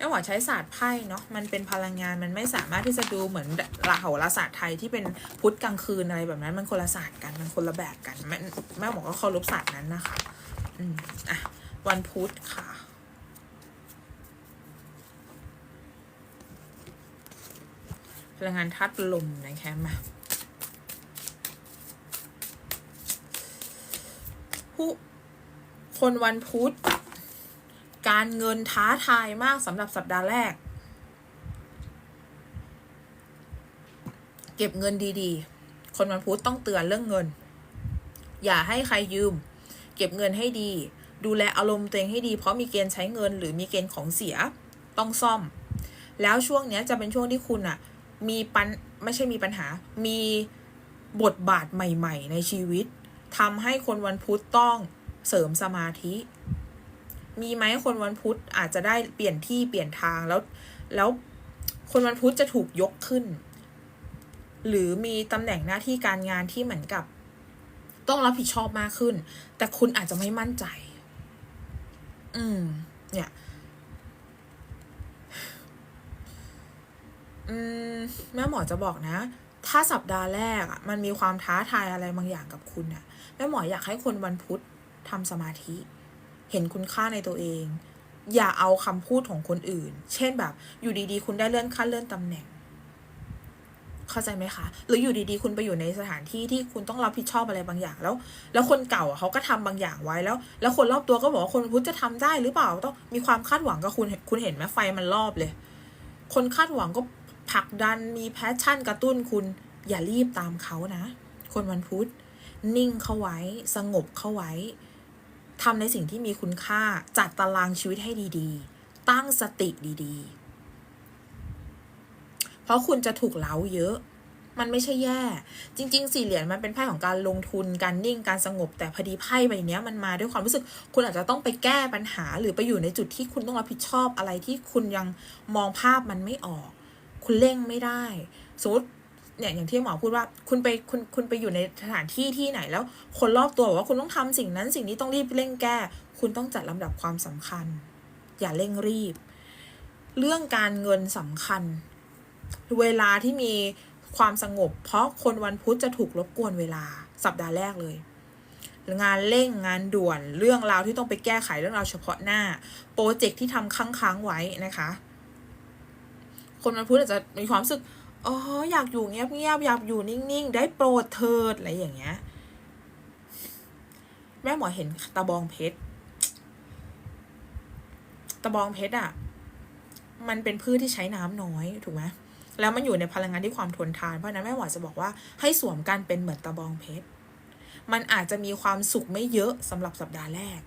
แม่หมอใช้ศาสตร์ไพ่เนาะมันเป็นพลังงานมันไม่สามารถที่จะดูเหมือนราโหราศาสตร์ไทยที่เป็นพุธกลางคืนอะไรแบบนั้น มันคนละศาสตร์กันมันคนละแบบกันแม่แม่หมอก็เคารพศาสตร์นั้นนะคะอืมอะวันพุธค่ะพลังงานธาตุลมนะคะมาผู้คนวันพุธ การเงินท้าทายมากสำหรับสัปดาห์แรก เก็บเงินดีๆ คนวันพุธต้องเตือนเรื่องเงิน อย่าให้ใครยืม เก็บเงินให้ดี ดูแลอารมณ์ตัวเองให้ดี เพราะมีเกณฑ์ใช้เงิน หรือมีเกณฑ์ของเสียต้องซ่อม แล้วช่วงเนี้ยจะเป็นช่วงที่คุณอะมีปัญไม่ใช่มีปัญหา มีบทบาทใหม่ ๆ ในชีวิตทำให้คนวันพุธต้องเสริมสมาธิ มีไหมคนวันพุธอาจจะได้เปลี่ยนที่เปลี่ยนทางแล้ว แล้วคนวันพุธจะถูกยกขึ้น หรือมีตำแหน่งหน้าที่การงานที่เหมือนกับ ต้องรับผิดชอบมากขึ้น แต่คุณอาจจะไม่มั่นใจ อืม เนี่ย อืม แม่หมอจะบอกนะ ถ้าสัปดาห์แรกอะมันมีความท้าทายอะไรบางอย่างกับคุณอะแม่หมออยากให้คนวันพุธทำสมาธิ เห็นคุณค่าในตัวเอง อย่าเอาคำพูดของคนอื่น เช่นแบบ อยู่ดีๆ คุณได้เลื่อนขั้นเลื่อนตำแหน่ง เข้าใจไหมคะ หรืออยู่ดีๆ คุณไปอยู่ในสถานที่ที่คุณต้องรับผิดชอบอะไรบางอย่างแล้ว แล้วคนเก่าอะเขาก็ทำบางอย่างไว้แล้ว แล้วคนรอบตัวก็บอกว่าคนพุทธจะทำได้หรือเปล่าต้องมีความคาดหวังกับคุณคุณเห็นไหมไฟมันรอบเลย คนคาดหวังก็ผลักดันมีแพชชั่นกระตุ้นคุณ อย่ารีบตามเขานะ คนวันพุธนิ่งเข้าไว้ สงบเข้าไว้ ทำในสิ่งที่มีคุณค่า จัดตารางชีวิตให้ดีๆ ตั้งสติดีๆ เพราะคุณจะถูกเล้าเยอะ มันไม่ใช่แย่ จริงๆ สี่เหรียญมันเป็นไพ่ของการลงทุน การนิ่ง การสงบ แต่พอดีไพ่ใบนี้มันมาด้วยความรู้สึก คุณอาจจะต้องไปแก้ปัญหา หรือไปอยู่ในจุดที่คุณต้องรับผิดชอบอะไรที่คุณยังมองภาพมันไม่ออก คุณเร่งไม่ได้ สมมติ เนี่ยอย่างที่หมอพูดว่าคุณไปคุณคุณไปอยู่ในสถานที่ที่ไหนแล้ว คนรอบตัวบอกว่าคุณต้องทำสิ่งนั้นสิ่งนี้ต้องรีบเร่งแก้ คุณต้องจัดลำดับความสำคัญ อย่าเร่งรีบ เรื่องการเงินสำคัญ เวลาที่มีความสงบ เพราะคนวันพุธจะถูกรบกวนเวลาสัปดาห์แรกเลย งานเร่งงานด่วนเรื่องราวที่ต้องไปแก้ไขเรื่องราวเฉพาะหน้า โปรเจกต์ที่ทำค้างๆไว้นะคะ คนวันพุธอาจจะมีความรู้สึก อ๋ออยากอยู่เงียบๆอยากอยู่นิ่งๆ ได้โปรดเถิดอะไรอย่างเงี้ย แม่หมอเห็นตะบองเพชรตะบองเพชรอะ มันเป็นพืชที่ใช้น้ำน้อยถูกไหมแล้วมันอยู่ในพลังงานที่ความทนทาน เพราะฉะนั้นแม่หมอจะบอกว่าให้สวมกันเป็นเหมือนตะบองเพชร มันอาจจะมีความสุขไม่เยอะสำหรับสัปดาห์แรก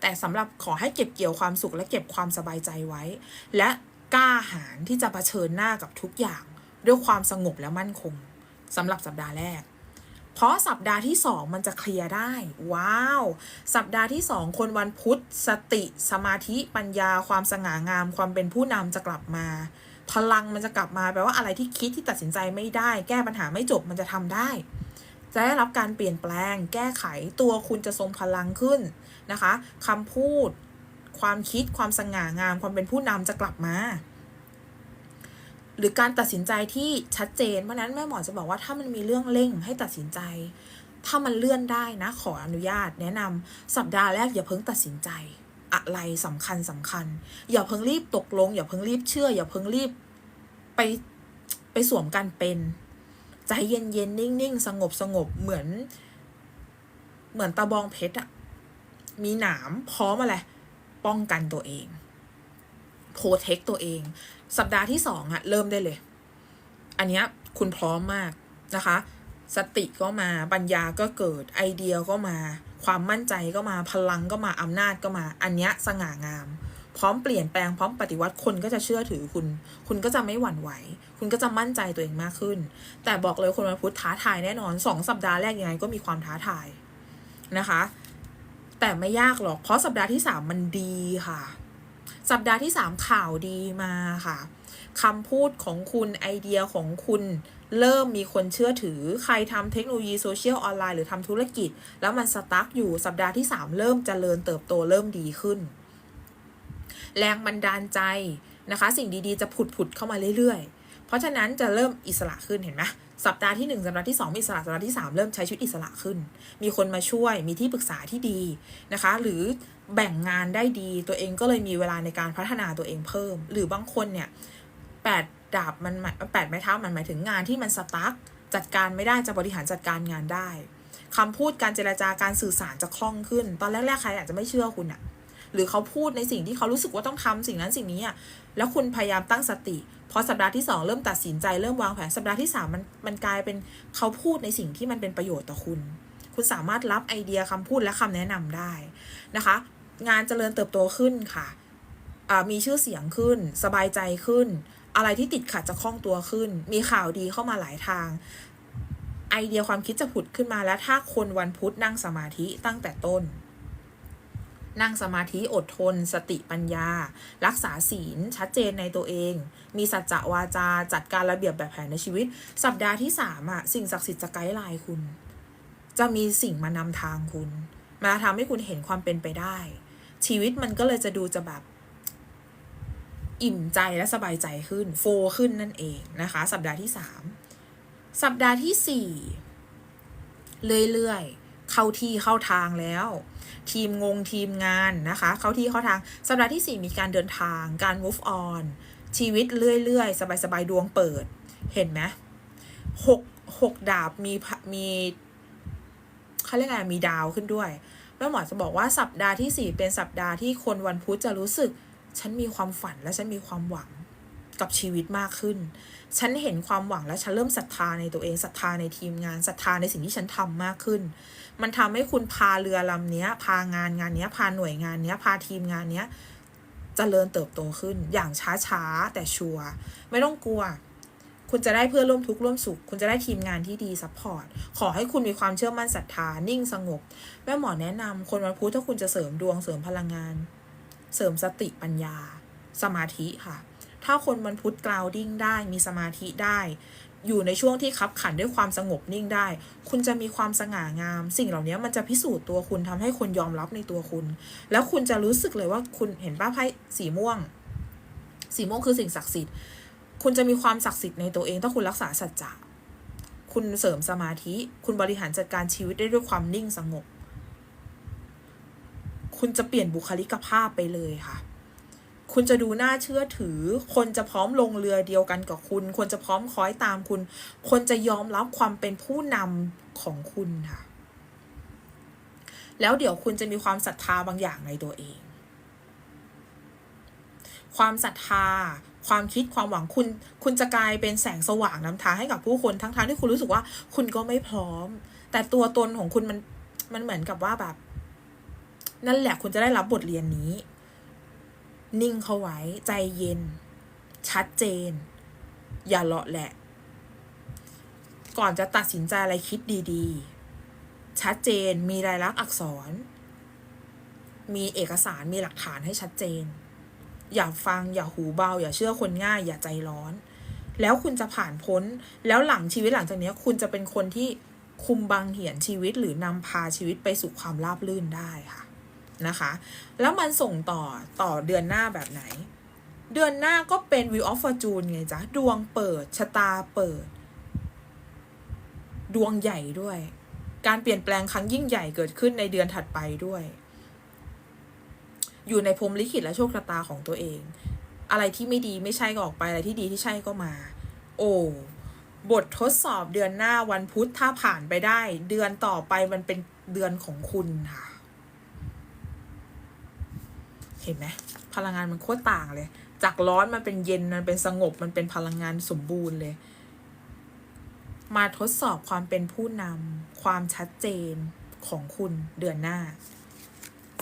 แต่สำหรับขอให้เก็บเกี่ยวความสุขและเก็บความสบายใจไว้ และกล้าหาญที่จะเผชิญหน้ากับทุกอย่าง ด้วยความสงบและมั่นคงสำหรับสัปดาห์แรก เพราะสัปดาห์ที่สองมันจะเคลียร์ได้ ว้าว สัปดาห์ที่สองคนวันพุธ สติ สมาธิ ปัญญา ความสง่างาม ความเป็นผู้นำจะกลับมา พลังมันจะกลับมาแปลว่าอะไรที่คิดที่ตัดสินใจไม่ได้ แก้ปัญหาไม่จบมันจะทำได้จะได้รับการเปลี่ยนแปลง แก้ไขตัวคุณจะทรงพลังขึ้นนะคะคำพูด ความคิดความสง่างาม ความเป็นผู้นำจะกลับมา หรือการตัดสินใจที่ชัดเจน เพราะนั้นแม่หมอจะบอกว่าถ้ามันมีเรื่องเร่งให้ตัดสินใจ ถ้ามันเลื่อนได้นะ ขออนุญาต แนะนำสัปดาห์แรกอย่าเพิ่งตัดสินใจ อะไรสำคัญสำคัญ อย่าเพิ่งรีบตกลง อย่าเพิ่งรีบเชื่อ อย่าเพิ่งรีบไปไปสวมกันเป็น ใจเย็นเย็นๆนิ่งนิ่งๆสงบสงบเหมือน เหมือนตะบองเพชรอะมีหนามพร้อมอะไรป้องกันตัวเองโปรเทคตัวเอง สัปดาห์ที่สองอะเริ่มได้เลย อันนี้คุณพร้อมมากนะคะ สติก็มาปัญญาก็เกิดไอเดียก็มา ความมั่นใจก็มาพลังก็มาอำนาจก็มา อันนี้สง่างาม พร้อมเปลี่ยนแปลงพร้อมปฏิวัติคนก็จะเชื่อถือคุณ คุณก็จะไม่หวั่นไหว คุณก็จะมั่นใจตัวเองมากขึ้น แต่บอกเลยคนวันพุธท้าทายแน่นอนสองสัปดาห์แรกยังไงก็มีความท้าทายนะคะ แต่ไม่ยากหรอกเพราะสัปดาห์ที่สามมันดีค่ะ สัปดาห์ที่สามข่าวดีมาค่ะคำพูดของคุณไอเดียของคุณเริ่มมีคนเชื่อถือ ใครทำเทคโนโลยีโซเชียลออนไลน์หรือทำธุรกิจ แล้วมันสตาร์กอยู่สัปดาห์ที่ 3 เริ่มเจริญเติบโตเริ่มดีขึ้น แรงบันดาลใจนะคะ สิ่งดีๆ จะผุดผุดเข้ามาเรื่อยๆ เพราะฉะนั้นจะเริ่มอิสระขึ้นเห็นไหมสัปดาห์ที่หนึ่งสัปดาห์ที่สองมีอิสระสัปดาห์ที่สามเริ่มใช้ชีวิตอิสระขึ้น มีคนมาช่วยมีที่ปรึกษาที่ดีนะคะ หรือแบ่งงานได้ดีตัวเองก็เลยมีเวลาในการพัฒนาตัวเองเพิ่ม หรือบางคนเนี่ยแปดดาบมันแปดไม้เท้ามันหมายถึงงานที่มันสตั๊กจัดการไม่ได้จะบริหารจัดการงานได้คำพูดการเจรจาการสื่อสารจะคล่องขึ้น ตอนแรกๆใครอาจจะไม่เชื่อคุณอะหรือเขาพูดในสิ่งที่เขารู้สึกว่าต้องทำสิ่งนั้นสิ่งนี้อะแล้วคุณพยายามตั้งสติ พอสัปดาห์ที่สองเริ่มตัดสินใจเริ่มวางแผนสัปดาห์ที่สามมันมันกลายเป็นเขาพูดในสิ่งที่มันเป็นประโยชน์ต่อคุณ คุณสามารถรับไอเดียคำพูดและคำแนะนำได้นะคะ งานเจริญเติบโตขึ้นค่ะมีชื่อเสียงขึ้น สบายใจขึ้น อะไรที่ติดขัดจะคล่องตัวขึ้น มีข่าวดีเข้ามาหลายทาง ไอเดียความคิดจะผุดขึ้นมาแล้วถ้าคนวันพุธนั่งสมาธิตั้งแต่ต้น นั่งสมาธิอดทน สติปัญญา รักษาศีลชัดเจนในตัวเอง มีสัจจะวาจาจัดการระเบียบแบบแผนในชีวิต สัปดาห์ที่สามอะสิ่งศักดิ์สิทธิ์จะไกด์ไลน์คุณ จะมีสิ่งมานำทางคุณ มาทำให้คุณเห็นความเป็นไปได้ ชีวิตมันก็เลยจะดูจะแบบอิ่มใจและสบายใจขึ้นโฟขึ้นนั่นเองนะคะ สัปดาห์ที่สามสัปดาห์ที่สี่เรื่อยๆ เข้าที่เข้าทางแล้ว ทีมงงทีมงานนะคะ เข้าที่เข้าทางสัปดาห์ที่สี่มีการเดินทางการ move on ชีวิตเรื่อยๆ สบายๆ ดวงเปิด เห็นไหมหกหกดาบมีมีเขาเรียกไงมีดาวขึ้นด้วยแม่หมอจะบอกว่าสัปดาห์ที่สี่เป็นสัปดาห์ที่คนวันพุธจะรู้สึก ฉันมีความฝันและฉันมีความหวัง กับชีวิตมากขึ้น ฉันเห็นความหวังและฉันเริ่มศรัทธาในตัวเองศรัทธาในทีมงานศรัทธาในสิ่งที่ฉันทำมากขึ้น มันทำให้คุณพาเรือลำเนี้ย พางานงานเนี้ย พาหน่วยงานเนี้ย พาทีมงานเนี้ยเจริญเติบโตขึ้น อย่างช้าๆแต่ชัวร์ไม่ต้องกลัว คุณจะได้เพื่อร่วมทุกข์ร่วมสุข คุณจะได้ทีมงานที่ดีซัพพอร์ตขอให้คุณมีความเชื่อมั่นศรัทธานิ่งสงบแม่หมอแนะนำคนวันพุธถ้าคุณจะเสริมดวงเสริมพลังงาน เสริมสติปัญญา สมาธิค่ะ ถ้าคนวันพุธกราวดิ้งได้มีสมาธิได้ อยู่ในช่วงที่คับขันด้วยความสงบนิ่งได้ คุณจะมีความสง่างาม สิ่งเหล่านี้มันจะพิสูจน์ตัวคุณทำให้คนยอมรับในตัวคุณ แล้วคุณจะรู้สึกเลยว่าคุณเห็นป้าไพ่สีม่วง สีม่วงคือสิ่งศักดิ์สิทธิ์ คุณจะมีความศักดิ์สิทธิ์ในตัวเอง ถ้าคุณรักษาสัจจะคุณเสริมสมาธิ คุณบริหารจัดการชีวิตได้ด้วยความนิ่งสงบ คุณจะเปลี่ยนบุคลิกภาพไปเลยค่ะ คุณจะดูน่าเชื่อถือ คนจะพร้อมลงเรือเดียวกันกับคุณ คนจะพร้อมคอยตามคุณ คนจะยอมรับความเป็นผู้นำของคุณค่ะ แล้วเดี๋ยวคุณจะมีความศรัทธาบางอย่างในตัวเอง ความศรัทธา ความคิดความหวังคุณ คุณจะกลายเป็นแสงสว่างนำทางให้กับผู้คนทั้งทางที่คุณรู้สึกว่าคุณก็ไม่พร้อม แต่ตัวตนของคุณมันมันเหมือนกับว่าแบบ นั่นแหละคุณจะได้รับบทเรียนนี้ นิ่งเขาไว้ใจเย็น ชัดเจน อย่าเลาะแหละ ก่อนจะตัดสินใจอะไรคิดดีๆ ชัดเจนมีรายลักษณ์อักษร มีเอกสารมีหลักฐานให้ชัดเจน อย่าฟังอย่าหูเบา อย่าเชื่อคนง่าย อย่าใจร้อน แล้วคุณจะผ่านพ้น แล้วหลังชีวิตหลังจากนี้คุณจะเป็นคนที่คุมบังเหียนชีวิตหรือนำพาชีวิตไปสู่ความราบรื่นได้ค่ะ นะคะ แล้วมันส่งต่อต่อเดือนหน้าแบบไหน เดือนหน้าก็เป็น Wheel of Fortune ไงจ๊ะ ดวงเปิด ชะตาเปิด ดวงใหญ่ด้วย การเปลี่ยนแปลงครั้งยิ่งใหญ่เกิดขึ้นในเดือนถัดไปด้วย อยู่ในพรมลิขิตและโชคชะตาของตัวเอง อะไรที่ไม่ดีไม่ใช่ก็ออกไป อะไรที่ดีที่ใช่ก็มา โอ้บททดสอบเดือนหน้าวันพุธถ้าผ่านไปได้ เดือนต่อไปมันเป็นเดือนของคุณค่ะ เห็นไหมพลังงานมันโคตรต่างเลย จากร้อนมันเป็นเย็นมันเป็นสงบมันเป็นพลังงานสมบูรณ์เลย มาทดสอบความเป็นผู้นำความชัดเจนของคุณเดือนหน้า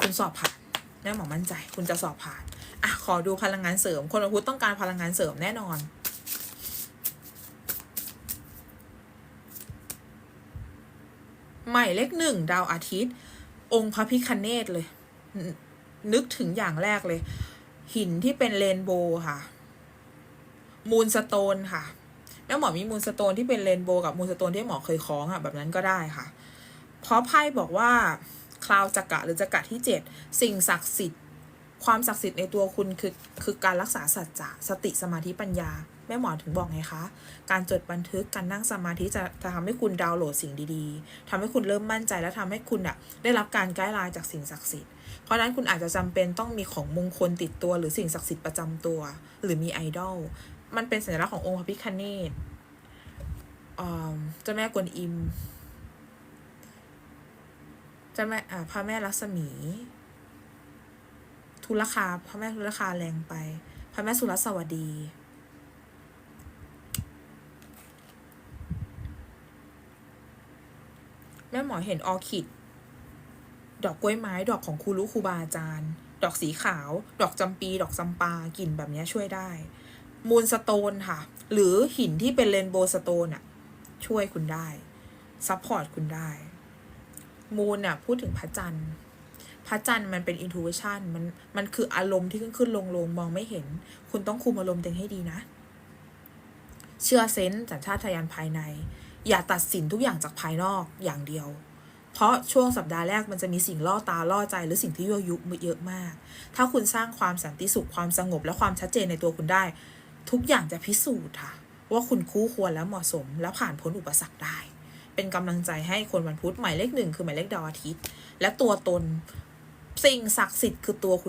คุณสอบผ่านแม่หมอมั่นใจ คุณจะสอบผ่านอะขอดูพลังงานเสริม คนวันพุธต้องการพลังงานเสริมแน่นอนใหม่เลขหนึ่งดาวอาทิตย์ องค์พระพิคเนตเลย นึกถึงอย่างแรกเลย หินที่เป็นเรนโบว์ค่ะ มูลสโตนค่ะแม่หมอมีมูลสโตนที่เป็นเรนโบว์กับมูลสโตนที่หมอเคยคล้องอะแบบนั้นก็ได้ค่ะ เพราะไพ่บอกว่าคลาวจักระหรือจักระที่เจ็ดสิ่งศักดิ์สิทธิ์ความศักดิ์สิทธิ์ในตัวคุณคือคือการรักษาสัจจะสติสมาธิปัญญา แม่หมอถึงบอกไงคะ การจดบันทึกการนั่งสมาธิจะจะทำให้คุณดาวน์โหลดสิ่งดีๆทำให้คุณเริ่มมั่นใจและทำให้คุณอะได้รับการไกด์ไลน์จากสิ่งศักดิ์สิทธิ์ เพราะนั้นคุณอาจจะจำเป็นต้องมีของมงคลติดตัว หรือสิ่งศักดิ์สิทธิ์ประจำตัว หรือมีไอดอลมันเป็นสัญลักษณ์ขององค์พระพิฆเนศอ่าเจ้าแม่กวนอิมเจ้าแม่อ่าพระแม่ลักษมี ทุลคาพระแม่ทุลคาแรงไป พระแม่สุรสวดีแม่หมอเห็นออคิด ดอกกล้วยไม้ ดอกของครูรู้ครูบาอาจารย์ ดอกสีขาว ดอกจำปี ดอกจำปากลิ่นแบบนี้ช่วยได้ มูลสโตนค่ะ หรือหินที่เป็นเรนโบว์สโตนอะ ช่วยคุณได้ ซัพพอร์ตคุณได้ มูลน่ะ พูดถึงพระจันทร์พระจันทร์มันเป็น intuition มันมันคืออารมณ์ที่ขึ้นขึ้นลงลงมองไม่เห็น คุณต้องคุมอารมณ์ตัวเองให้ดีนะ เชื่อเซนส์สัญชาตญาณภายใน อย่าตัดสินทุกอย่างจากภายนอกอย่างเดียว เพราะช่วงสัปดาห์แรกมันจะมีสิ่งล่อตาล่อใจหรือสิ่งที่ยั่วยุเยอะมาก ถ้าคุณสร้างความสันติสุขความสงบและความชัดเจนในตัวคุณได้ ทุกอย่างจะพิสูจน์ค่ะ ว่าคุณคู่ควรและเหมาะสม และผ่านพ้นอุปสรรคได้ เป็นกำลังใจให้คนวันพุธหมายเลขหนึ่งคือหมายเลขดาวอาทิตย์ และตัวตนสิ่งศักดิ์สิทธิ์คือตัวคุณ